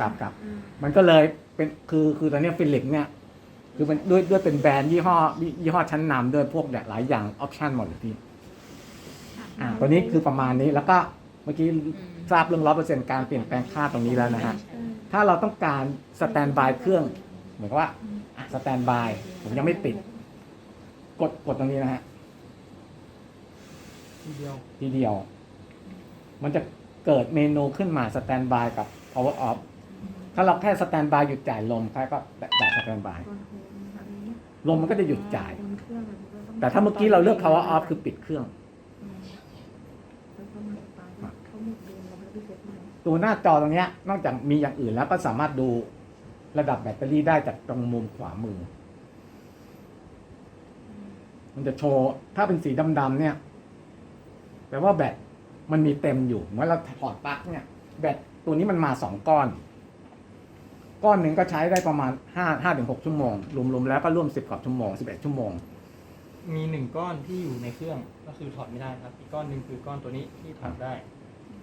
กับกับมันก็เลยเป็นคือคือตอนเนี้ฟิลิปเนี่ยคือมันด้วยด้วยเป็นแบรนด์ยี่ห้อยี่ห้อชั้นนำด้วยพวกแบบหลายอย่างออปชั่นหมดเลยพี่อ่าตัวนี้คือประมาณนี้แล้วก็เมื่อกี้ทราบเรื่องร้อยเปอร์เซ็นต์การเปลี่ยนแปลงค่าตรงนี้แล้วนะฮะถ้าเราต้องการสแตนบายเครื่อง เหมือนกับว่าสแตนบายผมยังไม่ปิด กดกดตรงนี้นะฮะทีเดียวทีเดียว มันจะเกิดเมนูขึ้นมาสแตนบายกับ power off ถ้าเราแค่สแตนบายหยุดจ่ายลมใครก็แตะสแตนบาย ลมมันก็จะหยุดจ่าย แต่ถ้าเมื่อกี้เราเลือก power off คือปิดเครื่อง ตัวหน้าจอตรงนี้นอกจากมีอย่างอื่นแล้วก็สามารถดูระดับแบตเตอรี่ได้จากตรงมุมขวามือ มันจะโชว์ ถ้าเป็นสีดำๆเนี่ย แปลว่าแบตมันมีเต็มอยู่ เมื่อเราถอดปลั๊กเนี่ย แบตตัวนี้มันมาสองก้อน ก้อนหนึ่งก็ใช้ได้ประมาณห้าห้าถึงหกชั่วโมงรวมๆแล้วก็ร่วมสิบกว่าชั่วโมงสิบเอ็ดชั่วโมง มีหนึ่งก้อนที่อยู่ในเครื่องก็คือถอดไม่ได้ครับ อีกก้อนหนึ่งคือก้อนตัวนี้ที่ถอดได้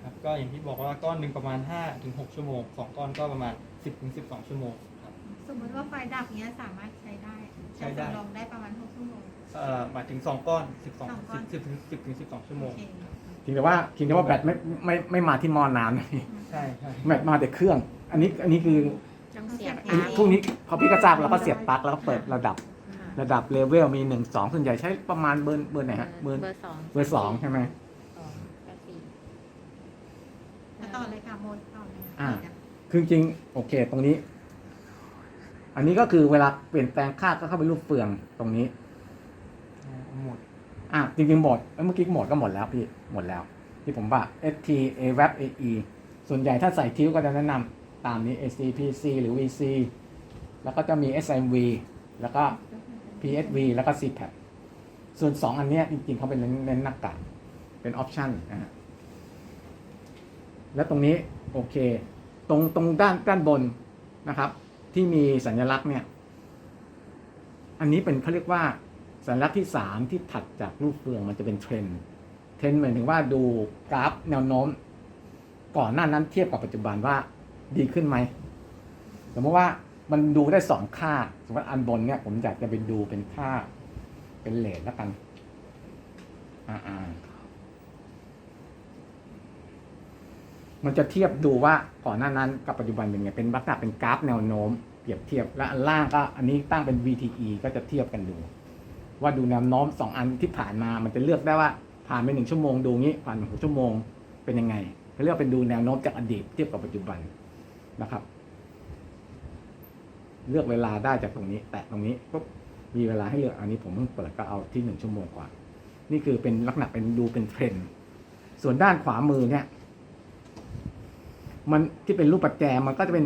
ครับก็อย่างที่บอกว่าก้อนหนึ่งประมาณ5ถึง6ชั่วโมงสองก้อนก็ประมาณ10ถึง12ชั่วโมงครับสมมติว่าไฟดับเนี้ยสามารถใช้ได้ใช้ได้สำรองได้ประมาณ6ชั่วโมงเอ่อหมายถึงสองก้อน12สองก้อน10 10ถึง10ถึง12ชั่วโมโองเคเพียงแต่ว่าเพียงแต่ว่าแบตไม่ไม่ไม่มาที่หมอน้ำนะพี่ใช่ใช่แบตมาแต่เครื่อง อันนี้อันนี้คือ ต้องเสียบอันนี้พวกนี้พอพี่ก็ทราบเราก็เสียบปลั๊กแล้วก็เปิดระดับระดับเลเวลมีหนึ่งสองส่วนใหญ่ใช้ประมาณเบอร์เบอร์ไหนฮะเบอร์เบอร์สองเบอร์สองใช่ไหมสองกับสี่แล้วต่อเลยค่ะโมดต่อเลยอ่าคือจริงๆโอเค ตรงนี้ อันนี้ก็คือเวลาเปลี่ยนแปลงค่าก็เข้าไปรูปเฟืองตรงนี้เอาหมดอะจริงๆหมดเอ้ยเมื่อกี้หมดก็หมดแล้วพี่หมดแล้ว ที่ผมว่า ST AWAP AE ส่วนใหญ่ถ้าใส่ทิ้วก็จะแนะนำ ตามนี้ ACPC หรือ VC แล้วก็จะมี smv แล้วก็ PSV แล้วก็ CPAP ส่วน 2 อันเนี้ยจริงๆเขาเป็นเน้นเน้นหน้ากากเป็นออปชันนะฮะแล้วตรงนี้โอเค ตรงตรงด้านด้านบนนะครับ ที่มีสัญลักษณ์เนี่ย อันนี้เป็นเขาเรียกว่าสัญลักษณ์ที่สามที่ถัดจากรูปเฟืองมันจะเป็นเทรนเทรนหมายถึงว่าดูกราฟแนวโน้ม ก่อนหน้านั้นเทียบกับปัจจุบันว่า ดีขึ้นไหมสมมติว่ามันดูได้สองค่า สมมติอันบนเนี่ย ผมอยากจะไปดูเป็นค่า เป็นเลทแล้วกันอ่าอ่ามันจะเทียบดูว่าก่อนหน้านั้นกับปัจจุบันเป็นไงเป็นลักษณะเป็นกราฟแนวโน้มเปรียบเทียบและอันล่างก็อันนี้ตั้งเป็น VTE ก็จะเทียบกันดู ว่าดูแนวโน้มสองอันที่ผ่านมา มันจะเลือกได้ว่าผ่านไปหนึ่งชั่วโมงดูงี้ผ่านหกชั่วโมงเป็นยังไงเขาเรียกเป็นดูแนวโน้มจากอดีตเทียบกับปัจจุบัน นะครับ เลือกเวลาได้จากตรงนี้ แตะตรงนี้ปุ๊บมีเวลาให้เลือกอันนี้ผมเพิ่งเปิดก็เอาที่หนึ่งชั่วโมงกว่า นี่คือเป็นลักษณะเป็นดูเป็นเทรนด์ส่วนด้านขวามือเนี่ย มันที่เป็นรูปปัจแจมันก็จะเป็น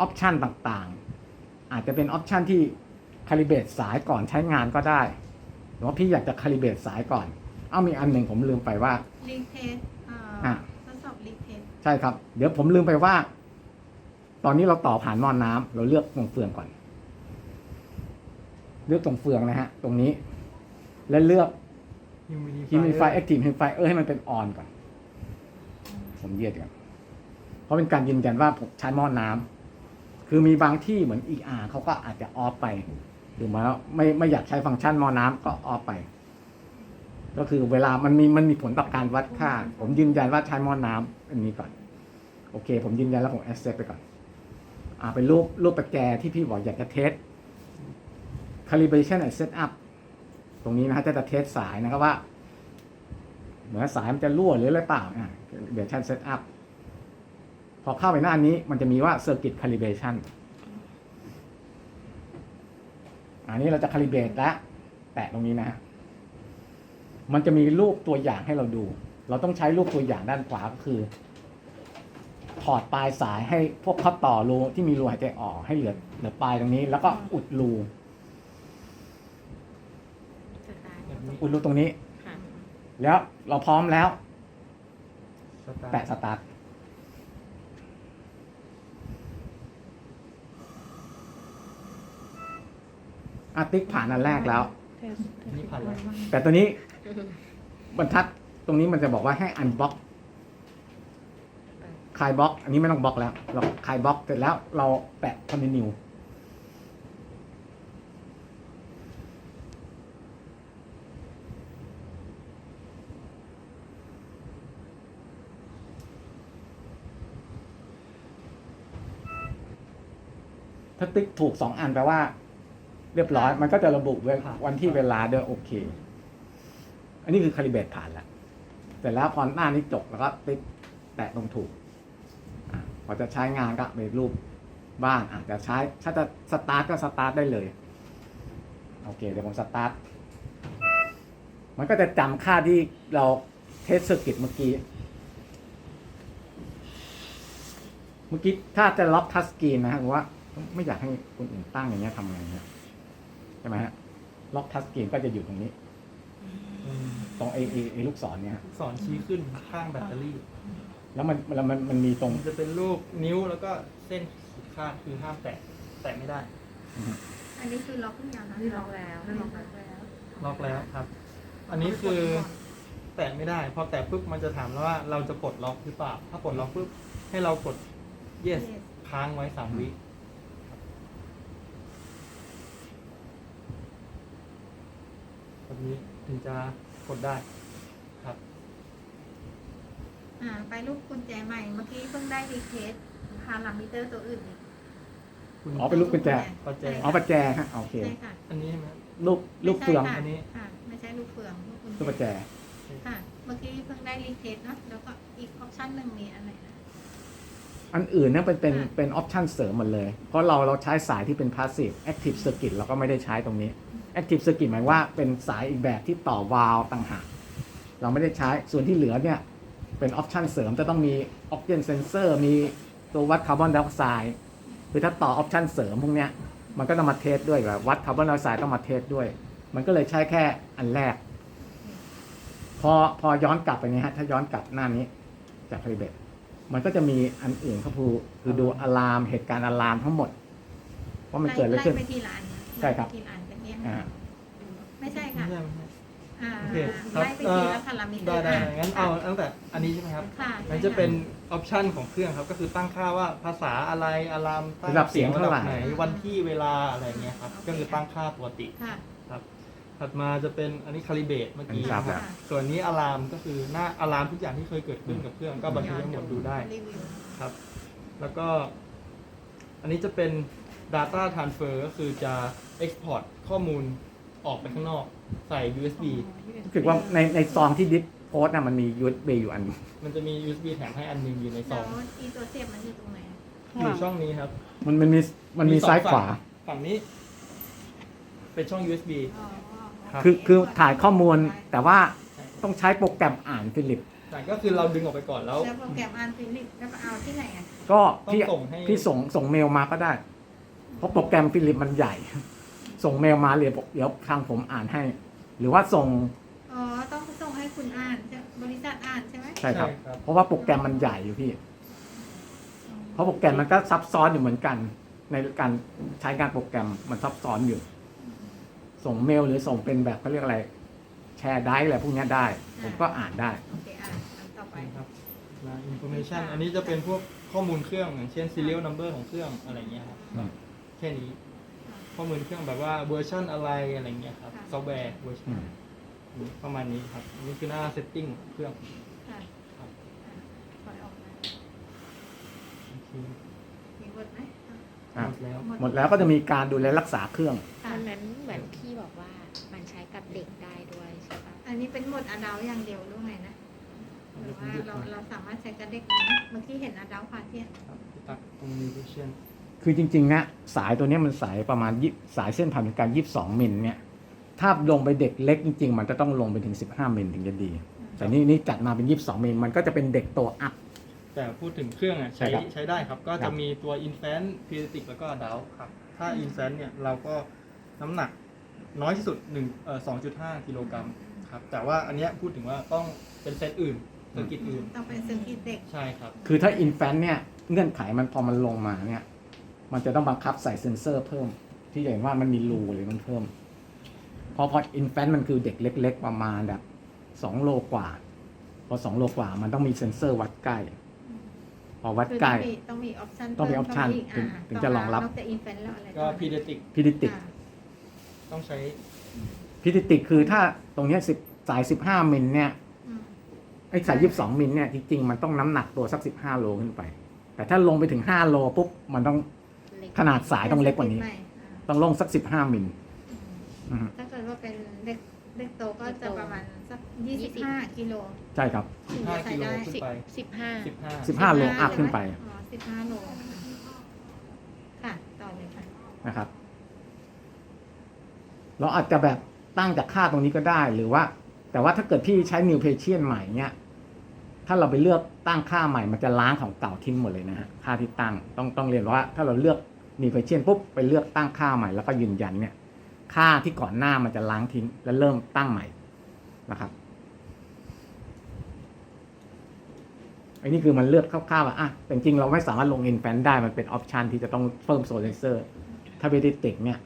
ออปชันต่างๆ อาจจะเป็นออปชันที่คาลิเบตสายก่อนใช้งานก็ได้หรือว่าพี่อยากจะคาลิเบตสายก่อน เอามีอันหนึ่งผมลืมไปว่ารีเทสเอ่อะอทดสอบรีเทสใช่ครับ เดี๋ยวผมลืมไปว่า ตอนนี้เราต่อผ่านหม้อนน้ำเราเลือกตรงเฟืองก่อน เลือกตรงเฟืองนะฮะ ตรงนี้ แล้วเลือก Humidifier Humidify Active Humidifier ให้มันเป็นออนก่อน ผมเยียดก่อนเพราะเป็นการยืนยันว่าผมใช้หม้อน้ำคือมีบางที่เหมือน ER เขาก็อาจจะออฟไปหรือมาแล้วไม่ไม่อยากใช้ฟังก์ชันหม้อน้ำก็ออฟไป ก็คือเวลามันมีมันมีผลต่อการวัดค่า ผมยืนยันว่าใช้หม้อน้ำอันนี้ก่อน โอเค ผมยืนยันแล้วผม accept ไปก่อนอ่า เป็นรูปรูปแปรแกที่พี่บอกอยากจะเทส calibration and setup ตรงนี้นะฮะจะจะเทสสายนะครับว่า เหมือนสายมันจะรั่วหรืออะไรเปล่าอ่าเดี๋ยวชัน setup พอเข้าไปหน้านี้มันจะมีว่า circuit calibration อันนี้เราจะ calibrate แล้วแตะตรงนี้นะฮะมันจะมีรูปตัวอย่างให้เราดู เราต้องใช้รูปตัวอย่างด้านขวาก็คือ ถอดปลายสายให้พวกเขาต่อรูที่มีรูหายใจออกให้เหลือเหลือปลายตรงนี้ แล้วก็อุดรูสตาร์ทแบบนี้อุดรูตรงนี้ ค่ะแล้วเราพร้อมแล้ว สตาร์ทแตะสตาร์ทอาติ๊กผ่านอันแรกแล้วอันนี้ผ่านแล้วแต่ตัวนี้บรรทัดตรงนี้มันจะบอกว่าให้อันบล็อก คลายบล็อก อันนี้ไม่ต้องบล็อกแล้ว เราคลายบล็อกเสร็จแล้วเราแปะคอนติเนียถ้าติ๊กถูกสองอันแปลว่า เรียบร้อย มันก็จะระบุเวลวันที่เวลาด้วยโอเค อันนี้คือคาลิเบรตผ่านแล้วเสร็จแล้วพอหน้านี้จบแล้วก็ติ๊กแตะตรงถูกอะ พอจะใช้งานก็เป็นรูปบ้านอาจจะใช้ถ้าจะสตาร์ทก็สตาร์ทได้เลย โอเค เดี๋ยวผมสตาร์ท มันก็จะจำค่าที่เราเทสเซอร์กิตเมื่อกี้ เมื่อกี้ถ้าจะล็อกทัชสกรีนนะฮะผมว่า ไม่อยากให้คนอื่นตั้งอย่างเงี้ยทำไงเนี่ยใช่ไหมฮะ ล็อกทัชสกรีนก็จะอยู่ตรงนี้ ตรงไอ้ไอ้ไอ้ลูกศรเนี่ยฮะสอนชี้ขึ้นข้างแบตเตอรี่ แล้วมันแล้วมันมันมีตรง มันจะเป็นรูปนิ้วแล้วก็เส้นขีดคาดคือห้ามแตะแตะไม่ได้ อันนี้คือล็อกหรือยังนะนี่ล็อกแล้วนี่ล็อกแล้วล็อกแล้วครับ อันนี้คือแตะไม่ได้ พอแตะปุ๊บมันจะถามแล้วว่าเราจะปลดล็อกหรือเปล่า ถ้าปลดล็อกปุ๊บให้เรากด yes ค้างไว้สามวิแบบนี้ถึงจะกดได้ครับ อ่า ไปรูปกุญแจใหม่เมื่อกี้เพิ่งได้รีเควสพารามิเตอร์ตัวอื่นอีกคุณอ๋อเป็นรูปกุญแจกุญแจอ๋อประแจฮะโอเค ใช่ค่ะอันนี้ใช่ไหม ลูกลูกเฟืองไม่ใช่ค่ะอันนี้ค่ะ ไม่ใช่ลูกเฟืองลูกกุญลูกประแจค่ะ เมื่อกี้เพิ่งได้รีเควสเนาะแล้วก็อีกออปชั่นหนึ่งมีอะไรนะ อันอื่นเนี่ยเป็นเป็นค่ะ เป็นออปชันเสริมหมดเลย เพราะเราเราใช้สายที่เป็นพาสซีฟแอคทีฟเซอร์กิตเราก็ไม่ได้ใช้ตรงนี้แอคทีฟเซอร์กิตหมายว่าเป็นสายอีกแบบที่ต่อวาล์วต่างหากเราไม่ได้ใช้ส่วนที่เหลือเนี่ย เป็นออปชันเสริมจะต้องมีออกซิเจนเซนเซอร์มีตัววัดคาร์บอนไดออกไซด์คือถ้าต่อออปชันเสริมพวกเนี้ยมันก็ต้องมาเทสด้วยแบบวัดคาร์บอนไดออกไซด์ต้องมาเทสด้วย มันก็เลยใช้แค่อันแรก พอพอย้อนกลับไปนี้ฮะถ้าย้อนกลับหน้านี้จากคาลิเบตมันก็จะมีอันอื่นก็คือคือดูอะลามเหตุการณ์อะลามทั้งหมดว่ามันเกิดอะไรขึ้นไล่ไปทีละอันนะใช่ครับไล่ไปทีละอันเป็นเนี้ยอ่าไม่ใช่ไม่ค่ะใช่ไม่ใช่อ่า โอเคครับไล่ไปทีละพารามิเตอได้ร์ได้งั้นเอาตั้งแต่อันนี้ใช่ไหมครับค่ะมันจะเป็นออปชันของเครื่องครับ ก็คือตั้งค่าว่าภาษาอะไรอะลามตั้งระดับเสียงเท่าไหร่ระดับไหนวันที่เวลาอะไรเงี้ยครับ ก็คือตั้งค่าปกติ ค่ะครับถัดมาจะเป็นอันนี้คาลิเบตเมื่อกี้อันนี้ทราบคแล้รับวส่วนนี้อะลามก็คือหน้าอะลามทุกอย่างที่เคยเกิดขึ้นกับเครื่องก็บันทึกทั้งหมดดูได้รีวิวครับ แล้วก็ อันนี้จะเป็น Data Transfer ก็คือจะ Export ข้อมูลออกไปข้างนอก ใส่ USB รู้สึกว่าในในซองที่ดิสโพสต์น่ะมันมี USB อยู่อันมันจะมี USB แถมให้อันหนึงอยู่ในซแล้อวงอีตัวเสียบมันอยู่ตรงไหนอยู่ช่องนี้ครับ มันมันมีมันมีสองซ้ายขวาฝั่งฝั่งนี้ เป็นช่อง USB อ๋อครับ คือคือถ่ายข้อมูลแต่ว่าต้องใช้โปรแกรมอ่านฟิลิป แต่ก็คือเราดึงออกไปก่อนแล้ว แล้วโปรแกรมอ่านฟิลิปแล้วก็เอาที่ไหนอะก็ต้องพี่ส่งให้พี่ส่งส่งเมลมาก็ได้ เพราะโปรแกรมฟิลิปมันใหญ่ ส่งเมลมาเรียบอกเดี๋ยวทางผมอ่านให้ หรือว่าส่งอ๋อ ต้องส่งให้คุณอ่านใช่บริษัทอ่านใช่ไหมใช่ครับ ใช่ครับ เพราะว่าโปรแกรมมันใหญ่อยู่พี่ เพราะโปรแกรมมันก็ซับซ้อนอยู่เหมือนกัน ในการใช้งานโปรแกรมมันซับซ้อนอยู่ ส่งเมลหรือส่งเป็นแบบเขาเรียกอะไร แชร์ได้อะไรพวกเนี้ยได้ ผมก็อ่านได้ โอเคอ่านอันต่อไปนะครับนะ information อันนี้จะเป็นพวกข้อมูลเครื่องอย่างเช่น serial number ของเครื่องอะไรเงี้ยครับ อืม แค่นี้ ข้อมูลเครื่องแบบว่าเวอร์ชันอะไรอะไรเงี้ยครับค่ะซอฟต์แวร์เวอร์ชัอืนมประมาณนี้ครับอันนี่คือหน้า setting ของเครื่องค่ะครับปล่อยออกมาโอเคมีเวิร์ดไหมอะหมดแล้วหมดแล้วก็จะมีการดูแลรักษาเครื่องค่ะอันนั้นเหมือนพี่บอกว่ามันใช้กับเด็กได้ด้วยใช่ปะอันนี้เป็นหมดอะดาวอย่างเดียวหรือไงนะหรือว่าเราเราสามารถใช้กับเด็กได้ไหมเมื่อกี้เห็นอะดาวพาเทียนครับตัก communication คือจริงๆนะสายตัวเนี้ยมันสายประมาณยี่สายเส้นผ่านศูนย์กลางยี่สองมิลเนี่ยถ้าลงไปเด็กเล็กจริงๆ มันจะต้องลงไปถึงสิบห้ามิลถึงจะดี แต่นี่นี่จัดมาเป็นยี่สองมิลมันก็จะเป็นเด็กตัวอัพ แต่พูดถึงเครื่องอะใช่ใช้ครับใช้ได้ครับ ก็ครัจะบ มีตัว infant pediatric แล้วก็ adult ครับ ถ้า infant เนี่ยเราก็น้ำหนักน้อยที่สุด1เอ่อ2.5กิโลกรัมครับ แต่ว่าอันเนี้ยพูดถึงว่าต้องเป็นเซตอื่นเซอร์กิตอื่น ต้องเป็นสื่อกิจเด็ก ใช่ครับ คือถ้าอินแฟนเนี่ยเงื่อนไขมันพอมันลงมาเนี่ย มันจะต้องบังคับใส่เซ็นเซอร์เพิ่ม ที่จะเห็นว่ามันมีรูหรือมันเพิ่ม พอพออินแฟนมันคือเด็กเล็ก ๆ ประมาณแบบสองโลกว่า พอสองโลกว่ามันต้องมีเซ็นเซอร์วัดใกล้พออวัดคือใกล้ต้องมีต้องมีออปชันต้องมี option ถึงถึงจะรองรับนอกจากอินแฟนแล้วอะไรก็พีเดติกพิดิติกอ่าต้องใช้พิดิติกคือถ้าตรงเนี้ยสิบสายสิบห้ามิลเนี่ยอืมไอ้สายยี่สิบสองมิลเนี่ยจริงๆมันต้องน้ำหนักตัวสักสิบห้าโลขึ้นไป แต่ถ้าลงไปถึงห้าโลปุ๊บมันต้องเล็ก ขนาดสายต้องเล็กกว่านี้ ใหม่อ่าต้องลงสักสิบห้ามิลอืมอือฮึถ้าเกิดว่าเป็นเด็กเด็กโตก็จะประมาณสักยี่สิบห้ากิโลใช่ครับ ถึงจะ15ใส่กิโลได้ขึ้นสิบไปสิบห้า 15สิบห้าโลอัพขึ้นไป อ๋อสิบห้าโลค่ะ ต่อเลยค่ะ นะครับ เราอาจจะแบบตั้งจากค่าตรงนี้ก็ได้หรือว่า แต่ว่าถ้าเกิดพี่ใช้นิวเพเชียนใหม่เนี่ยถ้าเราไปเลือกตั้งค่าใหม่มันจะล้างของเก่าทิ้งหมดเลยนะฮะค่าที่ตั้งต้องต้องเรียนว่า ถ้าเราเลือก นิวเพเชียนปุ๊บไปเลือกตั้งค่าใหม่แล้วก็ยืนยันเนี่ยค่าที่ก่อนหน้ามันจะล้างทิ้ง แล้วเริ่มตั้งใหม่นะครับอันนี้คือมันเลือกคร่าวๆว่าอะแต่จริงเราไม่สามารถลงอินแฟนได้มันเป็นออปชันที่จะต้องเพิ่มโซลเซอร์ ถ้าเบดิติกเนี่ย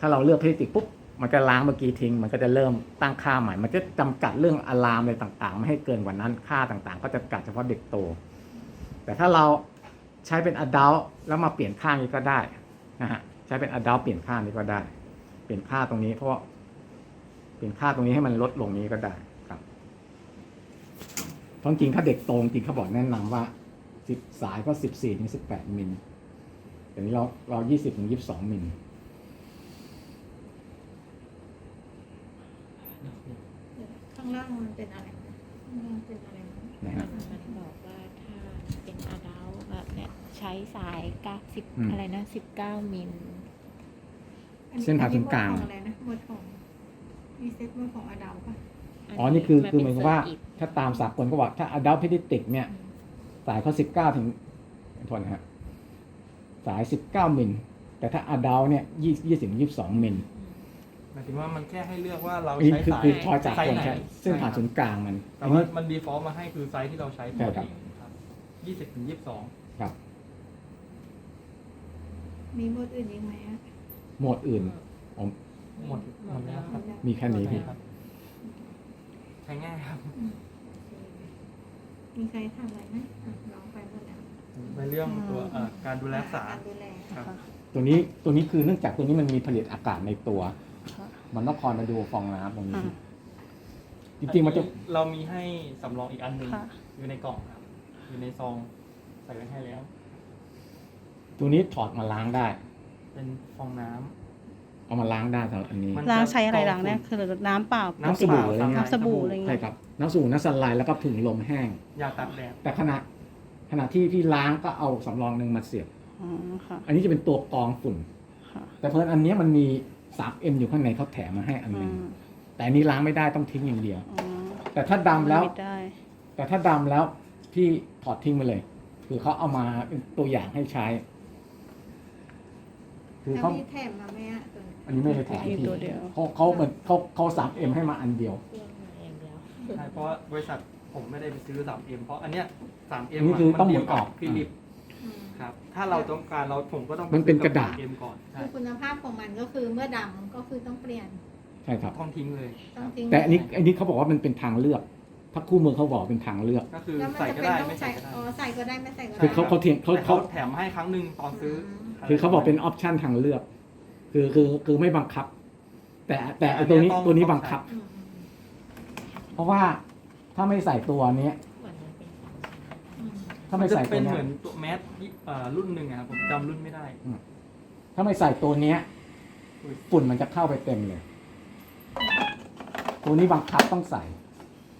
ถ้าเราเลือกเบดิติกปุ๊บ มันจะล้างเมื่อกี้ทิ้ง มันก็จะเริ่มตั้งค่าใหม่ มันจะจำกัดเรื่องอะลามอะไรต่างๆ ไม่ให้เกินกว่านั้นค่าต่างๆ ก็จะกัดเฉพาะเด็กโต แต่ถ้าเรา ใช้เป็นอดัลแล้วมาเปลี่ยนค่านี้ก็ได้นะฮะใช้เป็นอดัลเปลี่ยนค่านี้ก็ได้ เปลี่ยนค่าตรงนี้เพราะว่าเปลี่ยนค่าตรงนี้ให้มันลดลงนี้ก็ได้ครับเพราะจริงๆถ้าเด็กโตจริงเขาบอกแนะนำว่าสิบสายก็สิบสี่ถึงสิบแปดมิลแต่นี้เราเรายี่สิบถึงยี่สิบสองมิลข้างล่างมันเป็นอะไรนะข้างล่างเป็นอะไรนะนะมัฮะ ใช้สายเก้าสิบอืม อะไรนะสิบเก้ามิลอัเส้นผ่าศูนย์กลาง อันนี้หมวดของอะไรนะหมวดของมีเซ็ตหมวดของอดาวป่ะอ๋อ นี่คือมัคือหมายความว่าเป็น circuit ถ้าตามสากลก็บอกถ้า adult pediatric เนี่ย สายเขาสิบเก้าถึงโทษนะฮะสายสิบเก้ามิล แต่ถ้า adult เนี่ยยี่ยี่สิบยี่สิบสองมิลหมายถึงว่ามันแค่ให้เลือกว่าเราอันนี้ใช้คือสายคือทอยจากไซคส์นไหนใช้เส้นผ่าศูนย์กลางมันแต่อันว่านี้ มันดีฟอลต์มาให้คือไซส์ที่เราใช้ปใช่กครับติครับ ยี่สิบถึงยี่สิบสองครับ มีหมวดอื่นอีกไหมอะโหมดอื่นผมหมดหมดแล้วครับมีแค่นี้พี่ ใช่ครับใช้ง่ายครับอืมมีใครทำอะไรไหมอะลองไปหมดแล้วในเรื่องตัวเอ่อการดูแลรักษาการดูแล ครับตัวนี้ตัวนี้คือเนื่องจากตัวนี้มันมีผลิตอากาศในตัวมันต้องคอยมาดูฟองน้ำตรงนี้ จริงๆมันจะเรามีให้สำรองอีกอันหนึ่งค่ะ อยู่ในกล่องครับ อยู่ในซองใส่ไว้ให้แล้ว ตัวนี้ถอดมาล้างได้ เป็นฟองน้ำ เอามาล้างได้สำหรับอันนี้ มัน ล้างใช้อะไรล้างเนี่ยคือน้ำเปล่า น้ำสบู่อะไรเงี้ย น้ำสบู่อะไรเงี้ย ใช่ครับน้ำสูบน้ำสไลด์แล้วก็ผึ่งลมแห้ง ยาตากแดดแต่ขณะขณะที่พี่ล้างก็เอาสำรองหนึ่งมาเสียบ อ๋อค่ะอันนี้จะเป็นตัวกรองฝุ่น ค่ะแต่เพราะอันเนี้ยมันมี 3M อยู่ข้างในเขาแถมมาให้อันหอืนึ่งมแต่อันนี้ล้างไม่ได้ต้องทิ้งอย่างเดียว อ๋อแต่ถ้าดำแล้ว ไม่ได้แต่ถ้าดำแล้วพี่ถอดทิ้งไปเลย คือเขาเอามาเป็นตัวอย่างให้ใช้ คือแล้วเขามีแถมมาไหมอะตัวนี้อันนี้ไม่ได้แถมมีพี่ตัวเดียว เขาเขาเหมือนเขาเขา 3M ให้มาอันเดียวเครื่องมาอย่างเดียว ใช่เพราะว่าบริษัทผมไม่ได้ไปซื้อ 3M เพราะอันเนี้ย 3M นี่คือต้องหมุเดียนวอกัอบกฟิลิปอืมครับ ถ้าเราต้องการเราผมก็ต้องมันเป็นกระดาษซื้อ 3M ก่อนใช่คือคุณภาพของมันก็คือเมื่อดำก็คือต้องเปลี่ยนใช่ครับ ต้องทิ้งเลย ต้องทิ้งแต่อันนี้อันนี้เขาบอกว่ามันเป็นทางเลือกถ้าคู่มือเขาบอกเป็นทางเลือก ก็คือแล้วมันใส่จะก็เป็นได้ต้องไม่ใส่ใส่ก็ได้อ๋อใส่ก็ได้ไม่ใส่ก็ได้คือเขาเขาเทียงเขาแต่เขาแถมให้ครั้งหนึ่งตอนซื้อ คือเขาบอกเป็นออปชันทางเลือก คือคือคือไม่บังคับ แต่แต่ไอ้ตัวนี้อันเนี้ยต้องตัวนี้บังคับอืมเพราะว่าถ้าไม่ใส่ตัวเนี้ยเหมือนมันเป็นของอืมถ้ามัไม่นจะใส่ตัเป็วนเนี้เหยมือนตัวแมสยี่เอ่อรุ่นหนึ่งอะครับผมจำรุ่นไม่ได้ ถ้าไม่ใส่ตัวเนี้ย ฝุ่นมันจะเข้าไปเต็มเลย ตัวนี้บังคับต้องใส่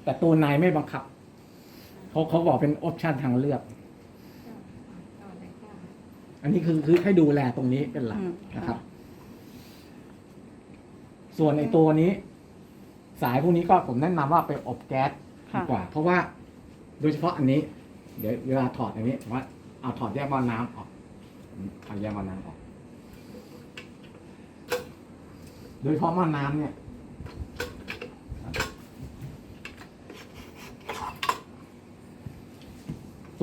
แต่ตัวในไม่บังคับเขาเขาบอกเป็นออปชันทางเลือกต่อเลยค่ะ อันนี้คือคือให้ดูแลตรงนี้เป็นหลักอืม นะครับ ส่วนในตัวนี้ สายพวกนี้ก็ผมแนะนำว่าไปอบแก๊สดีกว่า เพราะว่า โดยเฉพาะอันนี้ เดี๋ยวเวลาถอดอันนี้ผมว่าเอาถอดแยกหม้อน้ำออกเอาแยกหม้อน้ำออก โดยเฉพาะหม้อน้ำเนี่ย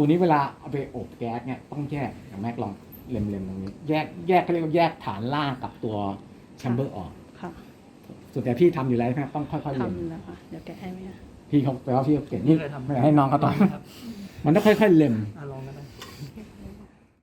ตัวนี้เวลาเอาไปอบแก๊สเนี่ยต้องแยกอย่างแม็กลองเล็มๆตรงนี้ แยกแยกเขาเรียกว่าแยกฐานล่างกับตัวแชมเบอร์ออกค่ะส่วนแต่พี่ทำอยู่แล้วใช่ไหมต้องค่อยๆเล็มทำแล้วค่ะเดี๋ยวแกะให้ไหมคะพี่เขาแปลว่าพี่เขาเก่งนี่ไม่เคยทำไม่ให้น้องเขาตอนครับมันต้องค่อยๆเล็ม อะลองกันนะ